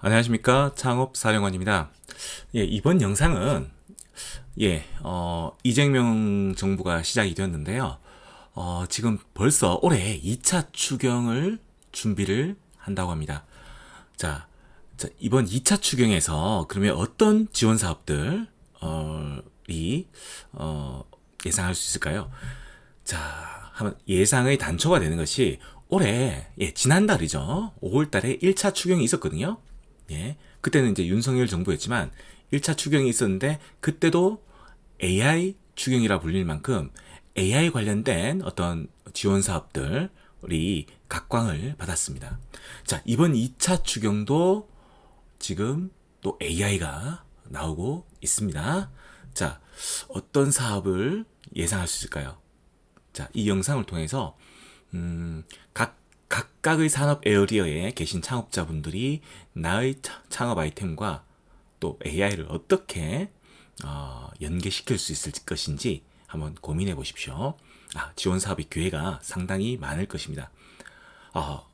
안녕하십니까 창업 사령관입니다. 예, 이번 영상은 예, 어, 이재명 정부가 시작이 되었는데요. 어, 지금 벌써 올해 2차 추경을 준비를 한다고 합니다. 자, 자 이번 2차 추경에서 그러면 어떤 지원 사업들이 어, 예상할 수 있을까요? 자, 한번 예상의 단초가 되는 것이 올해 예, 지난달이죠. 5월 달에 1차 추경이 있었거든요. 예. 그때는 이제 윤석열 정부였지만 1차 추경이 있었는데 그때도 AI 추경이라 불릴 만큼 AI 관련된 어떤 지원 사업들이 각광을 받았습니다. 자, 이번 2차 추경도 지금 또 AI가 나오고 있습니다. 자, 어떤 사업을 예상할 수 있을까요? 자, 이 영상을 통해서 음, 각 각각의 산업 에어리어에 계신 창업자분들이 나의 창업 아이템과 또 AI를 어떻게 어, 연계시킬 수 있을 것인지 한번 고민해 보십시오. 아, 지원 사업의 기회가 상당히 많을 것입니다. 어,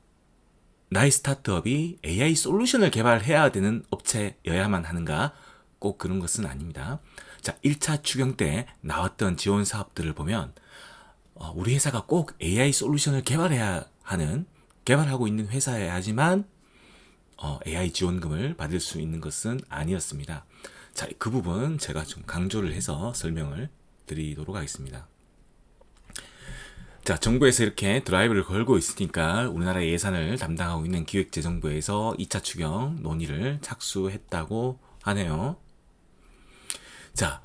나의 스타트업이 AI 솔루션을 개발해야 되는 업체여야만 하는가? 꼭 그런 것은 아닙니다. 자, 1차 추경 때 나왔던 지원 사업들을 보면 어, 우리 회사가 꼭 AI 솔루션을 개발해야 하는 개발하고 있는 회사여야지만 어, AI 지원금을 받을 수 있는 것은 아니었습니다. 자, 그 부분 제가 좀 강조를 해서 설명을 드리도록 하겠습니다. 자, 정부에서 이렇게 드라이브를 걸고 있으니까 우리나라 예산을 담당하고 있는 기획재정부에서 2차 추경 논의를 착수했다고 하네요. 자,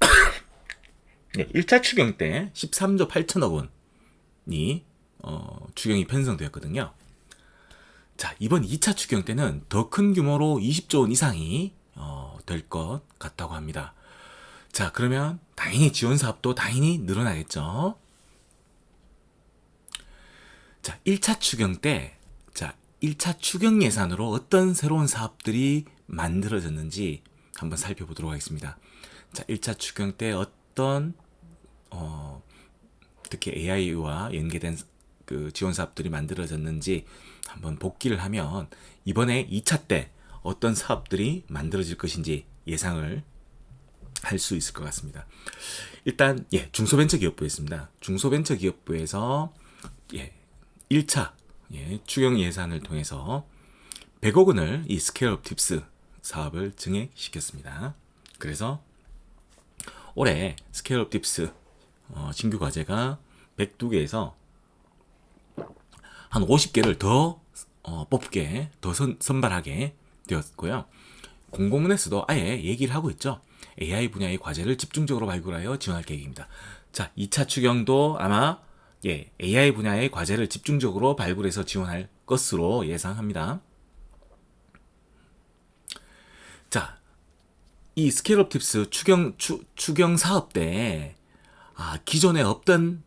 1차 추경 때 13조 8천억 원이 어, 추경이 편성되었거든요. 자, 이번 2차 추경 때는 더 큰 규모로 20조 원 이상이 어, 될 것 같다고 합니다. 자, 그러면 당연히 지원 사업도 당연히 늘어나겠죠. 자, 1차 추경 때, 자, 1차 추경 예산으로 어떤 새로운 사업들이 만들어졌는지 한번 살펴보도록 하겠습니다. 자, 1차 추경 때 어떤, 어, 특히 AI와 연계된 그 지원 사업들이 만들어졌는지 한번 복기를 하면 이번에 2차 때 어떤 사업들이 만들어질 것인지 예상을 할 수 있을 것 같습니다. 일단 예, 중소벤처기업부였습니다. 중소벤처기업부에서 예, 1차 예, 추경 예산을 통해서 100억 원을 이 스케일업 팁스 사업을 증액시켰습니다. 그래서 올해 스케일업 팁스 어, 신규 과제가 102개에서 한 50개를 더 어, 뽑게, 더 선, 선발하게 되었고요. 공공문에서도 아예 얘기를 하고 있죠. AI 분야의 과제를 집중적으로 발굴하여 지원할 계획입니다. 자, 2차 추경도 아마 예, AI 분야의 과제를 집중적으로 발굴해서 지원할 것으로 예상합니다. 자, 이 스케일업 팁스 추경 추, 추경 사업 때 아, 기존에 없던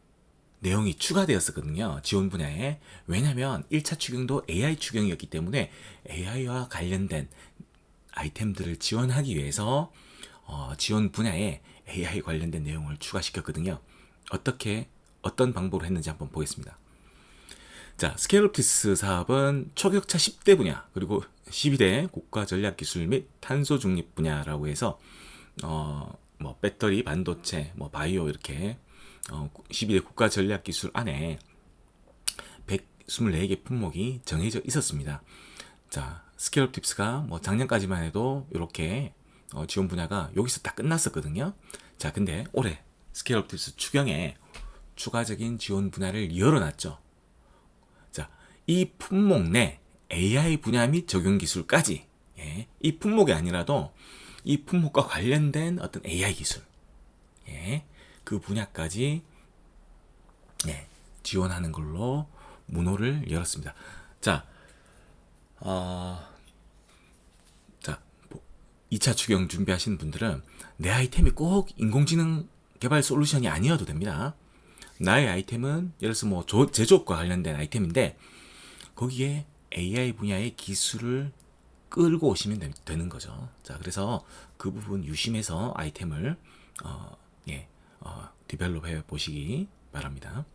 내용이 추가되었었거든요. 지원 분야에. 왜냐면 1차 추경도 AI 추경이었기 때문에 AI와 관련된 아이템들을 지원하기 위해서 어, 지원 분야에 AI 관련된 내용을 추가시켰거든요. 어떻게 어떤 방법으로 했는지 한번 보겠습니다. 자, 스케일업티스 사업은 초격차 10대 분야 그리고 12대 국가 전략 기술 및 탄소 중립 분야라고 해서 어, 뭐 배터리, 반도체, 뭐 바이오 이렇게 어, 12대 국가 전략 기술 안에 124개 품목이 정해져 있었습니다. 자, 스케일업 팁스가 뭐 작년까지만 해도 이렇게 어, 지원 분야가 여기서 다 끝났었거든요. 자, 근데 올해 스케일업 팁스 추경에 추가적인 지원 분야를 열어놨죠. 자, 이 품목 내 AI 분야 및 적용 기술까지 예, 이 품목이 아니라도 이 품목과 관련된 어떤 AI 기술 예, 그 분야까지 네, 지원하는 걸로 문호를 열었습니다. 자, 어, 자, 2차 추경 준비하시는 분들은 내 아이템이 꼭 인공지능 개발 솔루션이 아니어도 됩니다. 나의 아이템은 예를 들어서 뭐 제조업과 관련된 아이템인데 거기에 AI 분야의 기술을 끌고 오시면 되 는 거죠. 자, 그래서 그 부분 유심해서 아이템을 어, 예, 어, 디벨롭 해 보시기 바랍니다.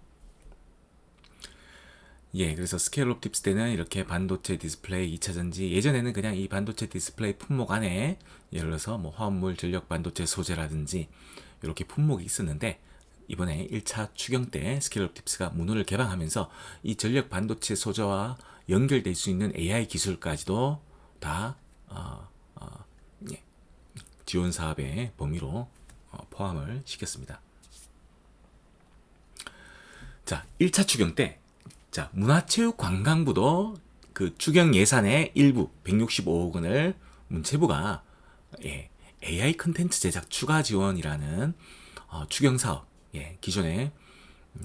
예, 그래서 스케일업 팁스 때는 이렇게 반도체 디스플레이 2차 전지 예전에는 그냥 이 반도체 디스플레이 품목 안에 예를 들어서 뭐 화합물 전력 반도체 소재라든지 이렇게 품목이 있었는데 이번에 1차 추경 때 스케일업 팁스가 문호를 개방하면서 이 전력 반도체 소재와 연결될 수 있는 AI 기술까지도 다 어, 어, 예, 지원 사업의 범위로 어, 포함을 시켰습니다. 자, 1차 추경 때 자, 문화체육관광부도 그 추경 예산의 일부 165억 원을 문체부가 예, AI 컨텐츠 제작 추가 지원이라는 어, 추경 사업, 예, 기존에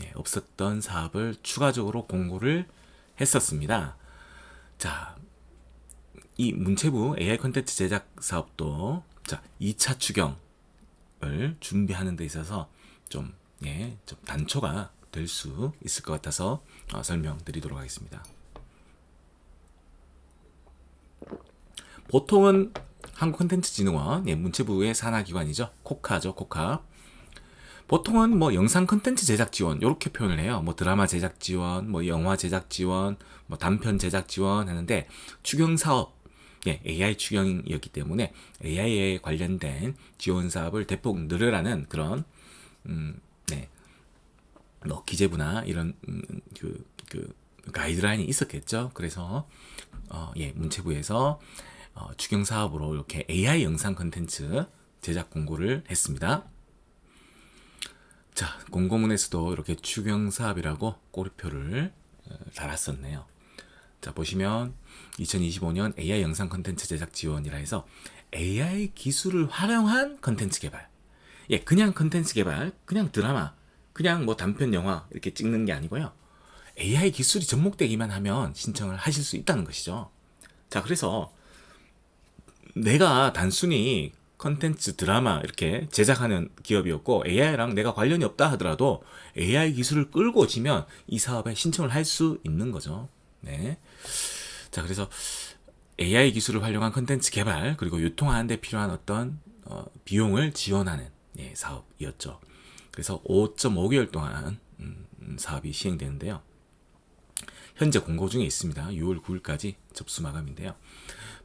예, 없었던 사업을 추가적으로 공고를 했었습니다. 자, 이 문체부 AI 컨텐츠 제작 사업도 자, 2차 추경 을 준비하는 데 있어서 좀, 예, 좀 단초가 될 수 있을 것 같아서 어, 설명드리도록 하겠습니다. 보통은 한국컨텐츠진흥원, 예, 문체부의 산하기관이죠. 코카죠, 코카. 보통은 뭐 영상 컨텐츠 제작 지원 이렇게 표현을 해요. 뭐 드라마 제작 지원, 뭐 영화 제작 지원, 뭐 단편 제작 지원 하는데 추경 사업 예, AI 추경이었기 때문에 AI에 관련된 지원 사업을 대폭 늘으라는 그런 음, 네. 뭐 기재부나 이런 음, 그, 그 가이드라인이 있었겠죠. 그래서 어, 예, 문체부에서 어, 추경 사업으로 이렇게 AI 영상 컨텐츠 제작 공고를 했습니다. 자, 공고문에서도 이렇게 추경 사업이라고 꼬리표를 어, 달았었네요. 자, 보시면 2025년 AI 영상 컨텐츠 제작 지원이라 해서 AI 기술을 활용한 컨텐츠 개발. 예, 그냥 컨텐츠 개발, 그냥 드라마, 그냥 뭐 단편 영화 이렇게 찍는 게 아니고요. AI 기술이 접목되기만 하면 신청을 하실 수 있다는 것이죠. 자, 그래서 내가 단순히 컨텐츠 드라마 이렇게 제작하는 기업이었고 AI랑 내가 관련이 없다 하더라도 AI 기술을 끌고 오시면 이 사업에 신청을 할 수 있는 거죠. 네. 자, 그래서 AI 기술을 활용한 컨텐츠 개발 그리고 유통하는 데 필요한 어떤 어, 비용을 지원하는 예, 사업이었죠. 그래서 5.5개월 동안 음, 사업이 시행되는데요. 현재 공고 중에 있습니다. 6월 9일까지 접수 마감인데요.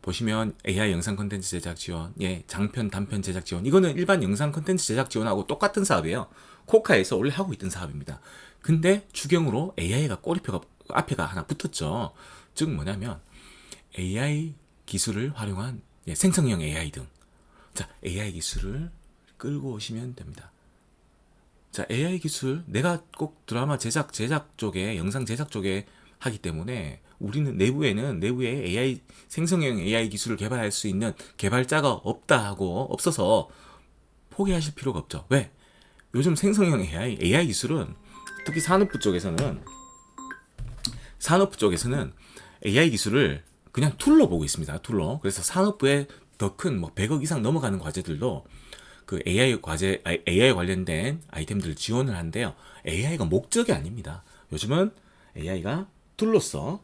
보시면 AI 영상 컨텐츠 제작 지원, 예, 장편, 단편 제작 지원. 이거는 일반 영상 컨텐츠 제작 지원하고 똑같은 사업이에요. 코카에서 원래 하고 있던 사업입니다. 근데 추경으로 AI가 꼬리표가 앞에가 하나 붙었죠. 즉 뭐냐면 AI 기술을 활용한 예, 생성형 AI 등. 자, AI 기술을 끌고 오시면 됩니다. 자, AI 기술 내가 꼭 드라마 제작 제작 쪽에 영상 제작 쪽에 하기 때문에 우리는 내부에는 내부에 AI 생성형 AI 기술을 개발할 수 있는 개발자가 없다 하고 없어서 포기하실 필요가 없죠. 왜? 요즘 생성형 AI AI 기술은 특히 산업부 쪽에서는 산업부 쪽에서는 AI 기술을 그냥 툴로 보고 있습니다. 툴로. 그래서 산업부에 더큰 뭐 100억 이상 넘어가는 과제들도 그 AI 과제 AI 관련된 아이템들을 지원을 하는데요. AI가 목적이 아닙니다. 요즘은 AI가 툴로서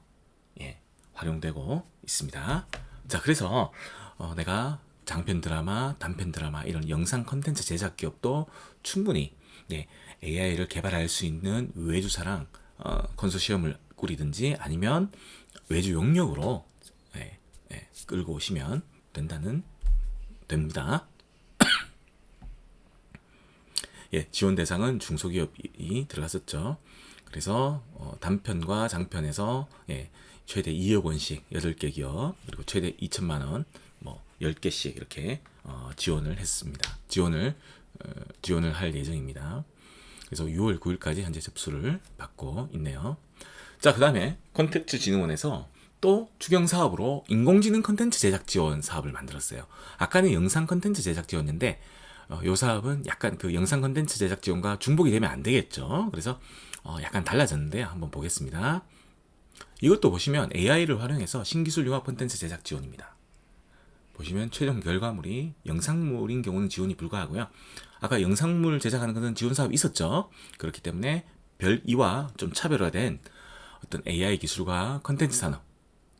예, 활용되고 있습니다. 자, 그래서 어, 내가 장편 드라마, 단편 드라마 이런 영상 컨텐츠 제작 기업도 충분히 예, AI를 개발할 수 있는 외주사랑 어, 컨소시엄을 꾸리든지 아니면 외주 용역으로 예, 예, 끌고 오시면 된다는 됩니다. 예, 지원 대상은 중소기업이 들어갔었죠. 그래서 어, 단편과 장편에서 예, 최대 2억 원씩 8개 기업 그리고 최대 2천만 원뭐 10개씩 이렇게 어, 지원을 했습니다. 지원을 어, 지원을 할 예정입니다. 그래서 6월 9일까지 현재 접수를 받고 있네요. 자, 그 다음에 컨텐츠 진흥원에서 또 추경 사업으로 인공지능 컨텐츠 제작 지원 사업을 만들었어요. 아까는 영상 컨텐츠 제작 지원인데 어, 요 사업은 약간 그 영상 컨텐츠 제작 지원과 중복이 되면 안 되겠죠. 그래서 어, 약간 달라졌는데요. 한번 보겠습니다. 이것도 보시면 AI를 활용해서 신기술 융합 콘텐츠 제작 지원입니다. 보시면 최종 결과물이 영상물인 경우는 지원이 불가하고요. 아까 영상물 제작하는 것은 지원 사업이 있었죠. 그렇기 때문에 별 이와 좀 차별화된 어떤 AI 기술과 컨텐츠 산업,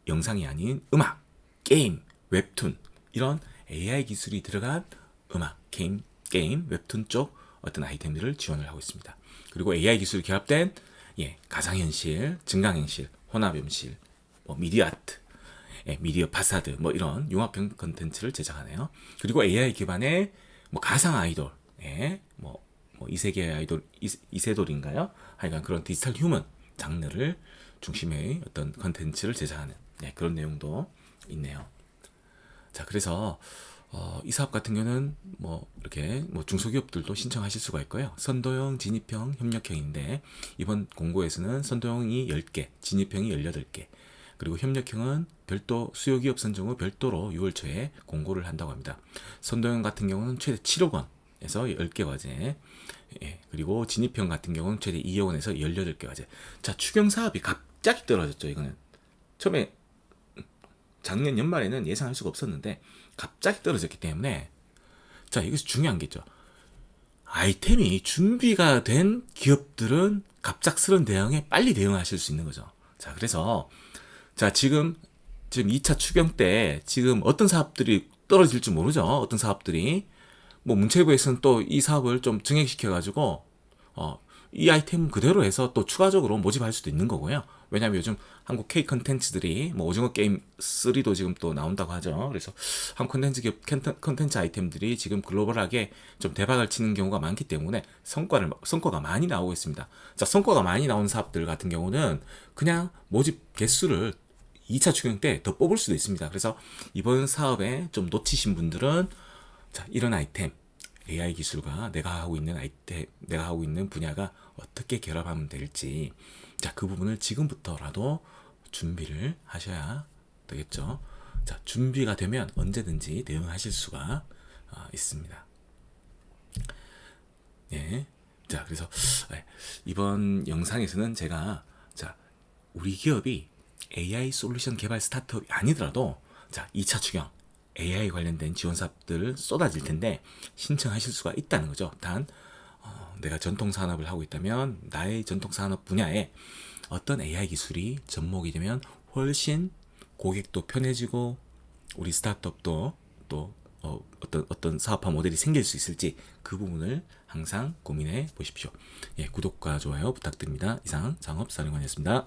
영상이 아닌 음악, 게임, 웹툰 이런 AI 기술이 들어간 음악, 게임, 게임, 웹툰 쪽 어떤 아이템들을 지원을 하고 있습니다. 그리고 AI 기술이 결합된 예, 가상현실, 증강현실, 혼합현실, 뭐 미디어 아트, 예, 미디어 파사드 뭐 이런 융합형 컨텐츠를 제작하네요. 그리고 AI 기반의 뭐 가상 아이돌, 예, 뭐, 뭐 이세계 아이돌 이, 이세돌인가요? 하여간 그런 디지털 휴먼 장르를 중심의 어떤 컨텐츠를 제작하는 예, 그런 내용도 있네요. 자, 그래서 어, 이 사업 같은 경우는 뭐 이렇게 뭐 중소기업들도 신청하실 수가 있고요. 선도형, 진입형, 협력형인데 이번 공고에서는 선도형이 10개, 진입형이 18개, 그리고 협력형은 별도 수요기업 선정 후 별도로 6월 초에 공고를 한다고 합니다. 선도형 같은 경우는 최대 7억 원 에서 10개 과제, 예, 그리고 진입형 같은 경우는 최대 2억 원에서 18개 과제. 자, 추경 사업이 갑자기 떨어졌죠. 이거는 처음에 작년 연말에는 예상할 수가 없었는데 갑자기 떨어졌기 때문에 자 여기서 중요한 게 있죠. 아이템이 준비가 된 기업들은 갑작스런 대응에 빨리 대응하실 수 있는 거죠. 자 그래서 자 지금 지금 2차 추경 때 지금 어떤 사업들이 떨어질지 모르죠. 어떤 사업들이 뭐 문체부에서는 또 이 사업을 좀 증액시켜 가지고 어, 이 아이템 그대로 해서 또 추가적으로 모집할 수도 있는 거고요. 왜냐하면 요즘 한국 K 컨텐츠들이 뭐 오징어 게임 3도 지금 또 나온다고 하죠. 그래서 한국 컨텐츠 기업 컨텐- 컨텐츠 아이템들이 지금 글로벌하게 좀 대박을 치는 경우가 많기 때문에 성과를 성과가 많이 나오고 있습니다. 자, 성과가 많이 나온 사업들 같은 경우는 그냥 모집 개수를 2차 추경 때 더 뽑을 수도 있습니다. 그래서 이번 사업에 좀 놓치신 분들은 자, 이런 아이템 AI 기술과 내가 하고 있는 아이템, 내가 하고 있는 분야가 어떻게 결합하면 될지, 자, 그 부분을 지금부터라도 준비를 하셔야 되겠죠. 자, 준비가 되면 언제든지 대응하실 수가 아, 있습니다. 예. 자, 그래서 예, 이번 영상에서는 제가 자, 우리 기업이 AI 솔루션 개발 스타트업이 아니더라도 자, 2차 추경 AI 관련된 지원 사업들을 쏟아질 텐데 신청하실 수가 있다는 거죠. 단 어, 내가 전통 산업을 하고 있다면 나의 전통 산업 분야에 어떤 AI 기술이 접목이 되면 훨씬 고객도 편해지고 우리 스타트업도 또 어, 어떤 어떤 사업화 모델이 생길 수 있을지 그 부분을 항상 고민해 보십시오. 예, 구독과 좋아요 부탁드립니다. 이상 장업사령관이었습니다.